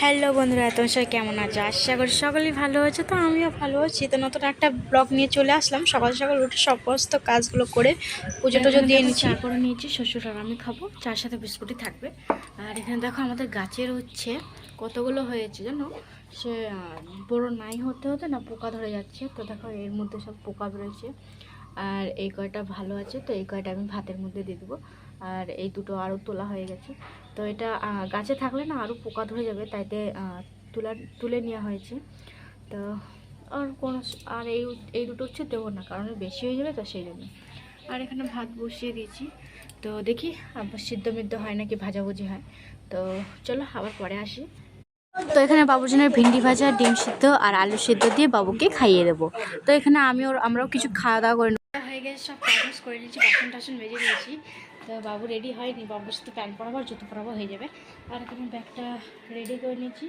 Hello বন্ধুরা তোমার সবাই কেমন আছো? আশা করি সকলেই ভালো আছো তো আমিও ভালো আছি। তো নতুন একটা ব্লগ নিয়ে চলে আসলাম। সকাল সকাল উঠে সমস্ত কাজগুলো করে পুজো টুজো দিয়ে নিচ্ছি। চা করে নিয়েছি শ্বশুর আর আমি খাব চার সাথে বিস্কুটই থাকবে। আর এখানে দেখো আমাদের গাছের হচ্ছে কতগুলো হয়েছে জানো? সে বড় নাই হতে হতে না পোকা ধরে যাচ্ছে। তো দেখো এর মধ্যে সব পোকা ধরেছে আর এই কয়টা ভালো আছে তো এই কয়টা আমি ভাতের মধ্যে দিয়ে দেবো। আর এই দুটো আরও তোলা হয়ে গেছে। তো এটা গাছে থাকলে না আরও পোকা ধরে যাবে তাইতে আহ, তুলা নেওয়া হয়েছে। তো আর কোনো আর এই এই দুটো হচ্ছে দেবো না কারণ বেশি হয়ে যাবে তো সেই জন্য। আর এখানে ভাত বসিয়ে দিয়েছি। তো দেখি আবার সিদ্ধ মিদ্ধ হয় নাকি ভাজাভুজি হয়। তো চলো আবার পরে আসি। তো এখানে বাবুজনের ভিন্ডি ভাজা ডিম সিদ্ধ আর আলু সিদ্ধ দিয়ে বাবুকে খাইয়ে দেবো। তো এখানে আমি ওর আমরাও কিছু খাওয়া দাওয়া করে। হয়ে গেছে সব কাগজ করে নিয়েছি বাসন টাসন মেজে নিয়েছি। তো বাবু রেডি হয়নি, বাবুর সাথে প্যান্ট পরাবো আর জুতো পরাবো, হয়ে যাবে। আর তুমি ব্যাগটা রেডি করে নিয়েছি।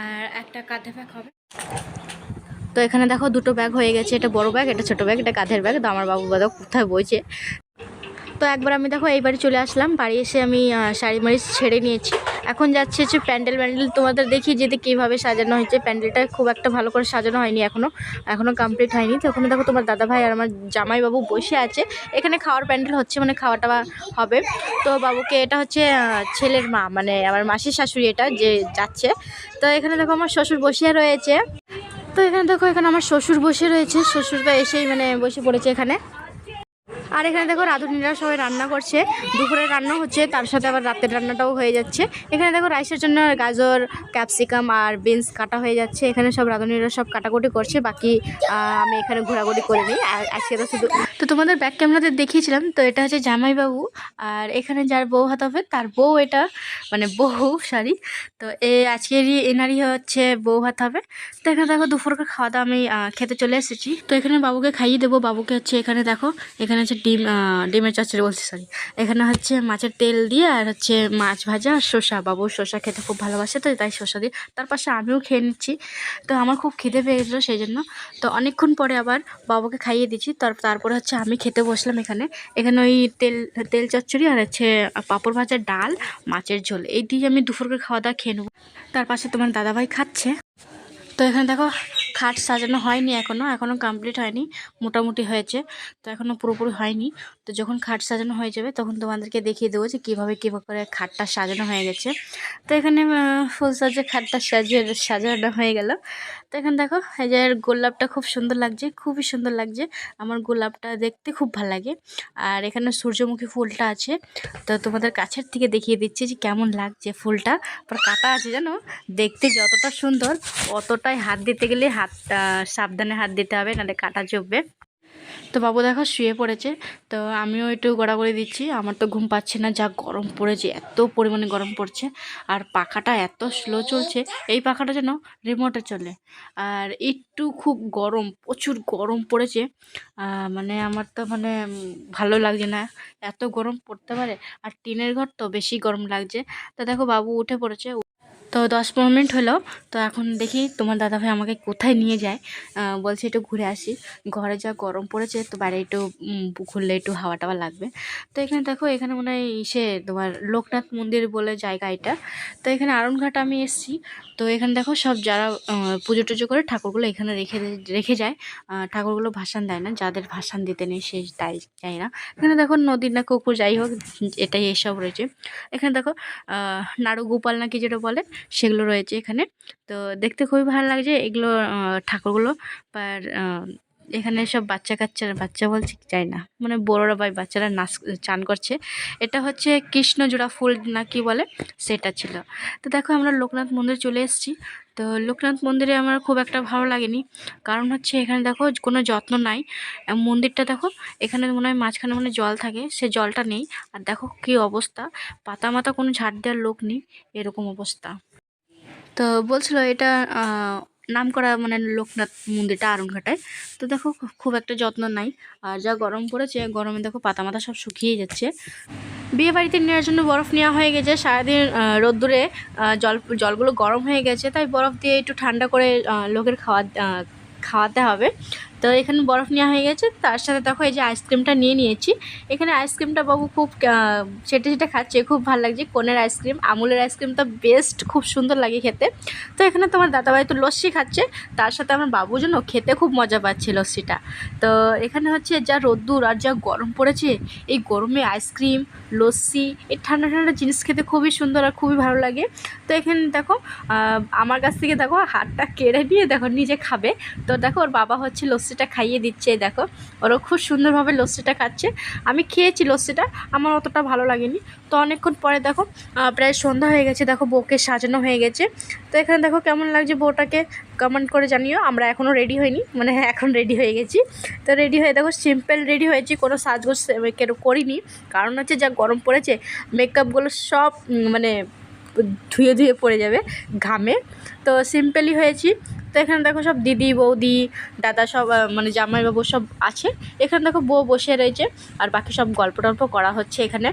আর একটা কাঁধে ব্যাগ হবে। তো এখানে দেখো দুটো ব্যাগ হয়ে গেছে, এটা বড় ব্যাগ এটা ছোট ব্যাগ এটা কাঁধের ব্যাগ তো আমার বাবু বাদক কোথায় বইছে? তো একবার আমি দেখো এই বাড়ি চলে আসলাম। বাড়ি এসে আমি শাড়ি মাড়ি ছেড়ে নিয়েছি। এখন যাচ্ছে হচ্ছে প্যান্ডেল প্যান্ডেল। তোমাদের দেখি যেতে কীভাবে সাজানো হয়েছে। প্যান্ডেলটা খুব একটা ভালো করে সাজানো হয়নি এখনও এখনও কমপ্লিট হয়নি। তো ওখানে দেখো তোমার দাদা ভাই আর আমার জামাইবাবু বসে আছে। এখানে খাওয়ার প্যান্ডেল হচ্ছে মানে খাওয়া টাওয়া হবে। তো বাবুকে এটা হচ্ছে ছেলের মা মানে আমার মাসির শাশুড়ি এটা যে যাচ্ছে। তো এখানে দেখো আমার শ্বশুর বসে রয়েছে। তো এখানে দেখো এখানে আমার শ্বশুর বসে রয়েছে। শ্বশুর তো এসেই মানে বসে পড়েছে এখানে। আর এখানে দেখো রাঁধুনিরা সবাই রান্না করছে। দুপুরে রান্না হচ্ছে, তার সাথে আবার রাতের রান্নাটাও হয়ে যাচ্ছে। এখানে দেখো রাইসের জন্য গাজর, ক্যাপসিকাম আর বিনস কাটা হয়ে যাচ্ছে। এখানে সব রাঁধুনিরা সব কাটাকুটি করছে, বাকি আমি এখানে ঘোরাঘুরি করে নিই। আর আজকে তো শুধু তো তোমাদের ব্যাক ক্যামেরাতে দেখিয়েছিলাম, তো এটা হচ্ছে জামাইবাবু। আর এখানে যার বউ হাত হবে, তার বউ এটা মানে বউ সরি তো এ আজকেরই এনারই হচ্ছে বউ হাত হবে। তো এখানে দেখো দুপুরকার খাওয়া দাওয়া আমি খেতে চলে এসেছি। তো এখানে বাবুকে খাইয়ে দেবো। বাবুকে হচ্ছে এখানে দেখো, এখানে হচ্ছে ডিম ডিমের চচ্চড়ি বলছি সরি এখানে হচ্ছে মাছের তেল দিয়ে আর হচ্ছে মাছ ভাজা আর শসা। বাবু শসা খেতে খুব ভালোবাসে তো, তাই শসা দিয়ে। তার পাশে আমিও খেয়ে নিচ্ছি। তো আমার খুব খিদে পেয়ে গেছিল সেই জন্য তো অনেকক্ষণ পরে আবার বাবুকে খাইয়ে দিচ্ছি। তার, তারপরে হচ্ছে আমি খেতে বসলাম এখানে। এখানে ওই তেল তেল চচ্চড়ি আর হচ্ছে পাঁপড় ভাজা ডাল, মাছের ঝোল। এই দিয়ে আমি দুপুরকে খাওয়া দাওয়া খেয়ে নেব। তার পাশে তোমার দাদাভাই খাচ্ছে। তো এখানে দেখো খাট সাজানো হয়নি এখনও এখনও কমপ্লিট হয়নি, মোটামুটি হয়েছে, তো এখনও পুরোপুরি হয়নি। তো যখন খাট সাজানো হয়ে যাবে তখন তোমাদেরকে দেখিয়ে দেবো যে কীভাবে কীভাবে করে খাটটা সাজানো হয়ে গেছে। তো এখানে ফুল সাজে খাটটা সাজিয়ে, সাজানো হয়ে গেল। তো এখানে দেখো, এই যে গোলাপটা খুব সুন্দর লাগছে, খুবই সুন্দর লাগছে। আমার গোলাপটা দেখতে খুব ভালো লাগে। আর এখানে সূর্যমুখী ফুলটা আছে, তো তোমাদের কাছের থেকে দেখিয়ে দিচ্ছি যে কেমন লাগছে ফুলটা। পর কাটা আছে জানো, দেখতে যতটা সুন্দর, অতটাই হাত দিতে গেলে হাত আহ, সাবধানে হাত দিতে হবে নাহলে কাটা চুপবে। তো বাবু দেখো শুয়ে পড়েছে। তো আমিও একটু গড়াগড়ি দিচ্ছি। আমার তো ঘুম পাচ্ছে না যা গরম পড়েছে এত পরিমাণে গরম পড়ছে। আর পাখাটা এত স্লো চলছে এই পাখাটা যেন রিমোটে চলে। আর একটু খুব গরম প্রচুর গরম পড়েছে। মানে আমার তো মানে ভালো লাগছে না। এত গরম পড়তে পারে আর টিনের ঘর তো বেশি গরম লাগছে। তো দেখো বাবু উঠে পড়েছে। তো দশ পনেরো মিনিট হলো। তো এখন দেখি তোমার দাদাভাই আমাকে কোথায় নিয়ে যায়। বলছে একটু ঘুরে আসি। ঘরে যা গরম পড়েছে, তো বাইরে একটু ঘুরলে একটু হাওয়া টাওয়া লাগবে। তো এখানে দেখো, এখানে মনে হয় সে তোমার লোকনাথ মন্দির বলে জায়গা এটা। তো এখানে আরনঘাট আমি এসেছি। তো এখানে দেখো সব যারা পুজো টুজো করে ঠাকুরগুলো এখানে রেখে রেখে যায়। ঠাকুরগুলো ভাসান দেয় না, যাদের ভাসান দিতে নেই সে তাই যায় না। এখানে দেখো নদীর না কুকুর, যাই হোক, এটাই এসব রয়েছে। এখানে দেখো নাড়ু গোপাল নাকি যেটা বলে সেগুলো রয়েছে এখানে। তো দেখতে খুবই ভালো লাগছে এগুলো ঠাকুরগুলো। আর এখানে সব বাচ্চা কাচ্চারা বাচ্চা বলছে চাই না মানে বড়োরা বা বাচ্চারা নাচ, চান করছে। এটা হচ্ছে কৃষ্ণচূড়া ফুল না কি বলে, সেটা ছিল। তো দেখো আমরা লোকনাথ মন্দির চলে এসেছি। তো লোকনাথ মন্দিরে আমার খুব একটা ভালো লাগেনি। কারণ হচ্ছে এখানে দেখো কোনো যত্ন নাই। মন্দিরটা দেখো, এখানে মনে হয় মাঝখানে মানে জল থাকে, সে জলটা নেই। আর দেখো কী অবস্থা পাতা মাতা কোনো ঝাড় দেওয়ার লোক নেই, এরকম অবস্থা। তো বলছিল এটা নাম করা মানে লোকনাথ মন্দিরটা আরনঘাটায়। তো দেখো খুব একটা যত্ন নাই। আর যা গরম পড়েছে, গরমে দেখো পাতা মাথা সব শুকিয়ে যাচ্ছে। বিয়ে বাড়িতে নেওয়ার জন্য বরফ নেওয়া হয়ে গেছে। সারাদিন রোদ্দুরে জল, জলগুলো গরম হয়ে গেছে। তাই বরফ দিয়ে একটু ঠান্ডা করে লোকের খাওয়া খাওয়াতে হবে। তো এখানে বরফ নেওয়া হয়ে গেছে, তার সাথে দেখো এই যে আইসক্রিমটা নিয়ে নিয়েছি। এখানে আইসক্রিমটা বাবু খুব চেটে চেটে খাচ্ছে, খুব ভালো লাগছে কোনের আইসক্রিম, আমুলের আইসক্রিমটা বেস্ট খুব সুন্দর লাগে খেতে। তো এখানে তোমার দাদাভাই তো লস্যি খাচ্ছে, তার সাথে আমার বাবু জন্য খেতে খুব মজা পাচ্ছে লস্যিটা। তো এখানে হচ্ছে যা রোদ্দুর আর যা গরম পড়েছে, এই গরমে আইসক্রিম, লস্যি, এই ঠান্ডা ঠান্ডা জিনিস খেতে খুবই সুন্দর আর খুবই ভালো লাগে। তো এখানে দেখো আমার কাছ থেকে দেখো হাতটা কেড়ে নিয়ে দেখো, নিজে খাবে। তো দেখো ওর বাবা হচ্ছে লস্যিটা খাইয়ে দিচ্ছে, দেখো। ওরও খুব সুন্দরভাবে লস্যিটা খাচ্ছে। আমি খেয়েছি লস্যিটা আমার অতটা ভালো লাগেনি। তো অনেকক্ষণ পরে দেখো প্রায় সন্ধ্যা হয়ে গেছে, দেখো বউকে সাজানো হয়ে গেছে। তো এখানে দেখো কেমন লাগছে বউটাকে কমেন্ট করে জানিও। আমরা এখনও রেডি হইনি মানে এখন রেডি হয়ে গেছি। তো রেডি হয়ে, দেখো সিম্পল রেডি হয়েছি, কোনো সাজগোজ করিনি। কারণ হচ্ছে যা গরম পড়েছে মেকআপগুলো সব মানে ধুয়ে ধুয়ে পড়ে যাবে ঘামে। তো সিম্পলই হয়েছি। তো এখানে দেখো সব দিদি, বৌদি, দাদা সব মানে জামাইবাবু সব আছে। এখানে দেখো বউ বসে রয়েছে আর বাকি সব গল্প টল্প করা হচ্ছে এখানে।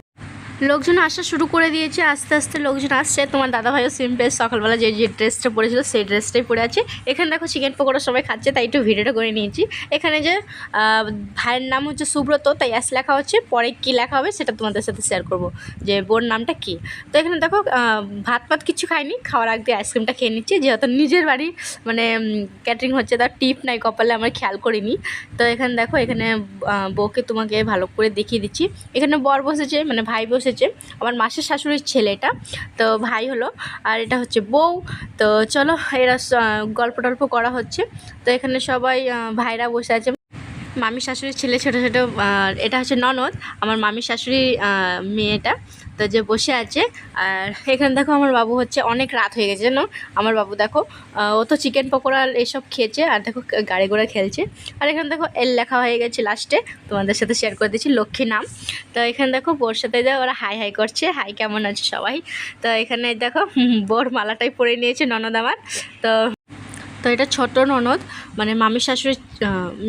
লোকজন আসা শুরু করে দিয়েছে, আস্তে আস্তে লোকজন আসছে। তোমার দাদাভাইও সিম্পল সকালবেলা যে যে ড্রেসটা পরেছিল সেই ড্রেসটাই পরে আছে। এখানে দেখো চিকেন পকোড়া সবাই খাচ্ছে, তাই একটু ভিডিওটা করে নিয়েছি। এখানে যে ভাইয়ের নাম হচ্ছে সুব্রত, তাই অ্যাস লেখা হচ্ছে, পরে কী লেখা হবে সেটা তোমাদের সাথে শেয়ার করব। যে বোর নামটা কী? তো এখানে দেখো ভাত পাত কিছু খাইনি, খাওয়ার আগে আইসক্রিমটা খেয়ে নিচ্ছি। যেহেতু নিজের বাড়ি মানে ক্যাটারিং হচ্ছে, তার টিপ নাই কপালে আমার খেয়াল করিনি। তো এখানে দেখো, এখানে বউকে তোমাকে ভালো করে দেখিয়ে দিচ্ছি। এখানে বর বসেছে মানে ভাই বসেছে। আমার মাসের শাশুড়ির ছেলে এটা। তো ভাই হলো। আর এটা হচ্ছে বউ। তো চলো এরা গল্প টল্প করা হচ্ছে। তো এখানে সবাই ভাইরা বসে আছে। মামি শাশুড়ির ছেলে ছোটো ছোটো এটা হচ্ছে ননদ। আমার মামি শাশুড়ি মেয়েটা। তো যে বসে আছে, আর এখানে দেখো আমার বাবু হচ্ছে অনেক রাত হয়ে গেছে, জানো? আমার বাবু দেখো ও তো চিকেন পকোড়া এসব খেয়েছে, আর দেখো গাড়ি ঘোড়া খেলছে। আর এখানে দেখো এল লেখা হয়ে গেছে লাস্টে তোমাদের সাথে শেয়ার করে দিচ্ছি লক্ষ্মী নাম। তো এখানে দেখো বোর সাথে যা ওরা হাই হাই করছে হাই কেমন আছে সবাই? তো এখানে দেখো বোর মালাটাই পরে নিয়েছে ননদ আমার। তো তো এটা ছোট ননদ মানে মামি শাশুড়ির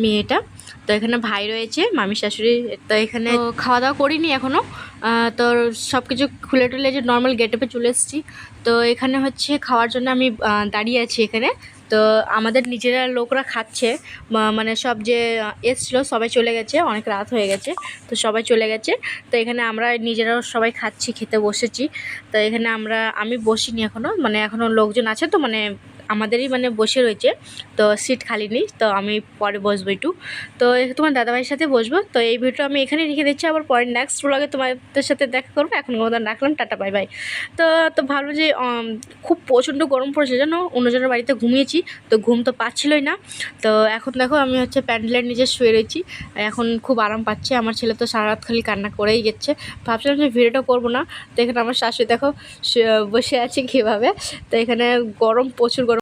মেয়েটা তো এখানে ভাই রয়েছে, মামি শাশুড়ি। তো এখানে খাওয়া দাওয়া করিনি এখনও তো সব কিছু খুলে টুলে যে নর্মাল গেটআপে চলে এসেছি। তো এখানে হচ্ছে খাওয়ার জন্য আমি দাঁড়িয়ে আছি এখানে। তো আমাদের নিজেরা লোকরা খাচ্ছে। মানে সব যে এসছিলো সবাই চলে গেছে, অনেক রাত হয়ে গেছে। তো সবাই চলে গেছে। তো এখানে আমরা নিজেরাও সবাই খাচ্ছি, খেতে বসেছি। তো এখানে আমরা, আমি বসিনি এখনও মানে এখনও লোকজন আছে তো মানে আমাদেরই মানে বসে রয়েছে। তো সিট খালি নেই, তো আমি পরে বসবো একটু। তো তোমার দাদাভাইয়ের সাথে বসবো। তো এই ভিডিওটা আমি এখানে রেখে দিচ্ছি। আবার পরে নেক্সট ব্লগে তোমাদের সাথে দেখা করব। এখন মতন রাখলাম, টাটা বাই বাই তো তো ভালো যে খুব প্রচণ্ড গরম পড়েছে জানো? অন্যজনের বাড়িতে ঘুমিয়েছি, তো ঘুম তো পাচ্ছিলই না। তো এখন দেখো, আমি হচ্ছে প্যান্ডেলের নিচে শুয়ে রয়েছি। এখন খুব আরাম পাচ্ছে। আমার ছেলে তো সারা রাত খালি কান্না করেই যাচ্ছে। ভাবছিলাম যে ভিডিওটা করব না। তো এখানে আমার শাশুড়ি দেখো বসে আছে কীভাবে। তো এখানে গরম, প্রচুর গরম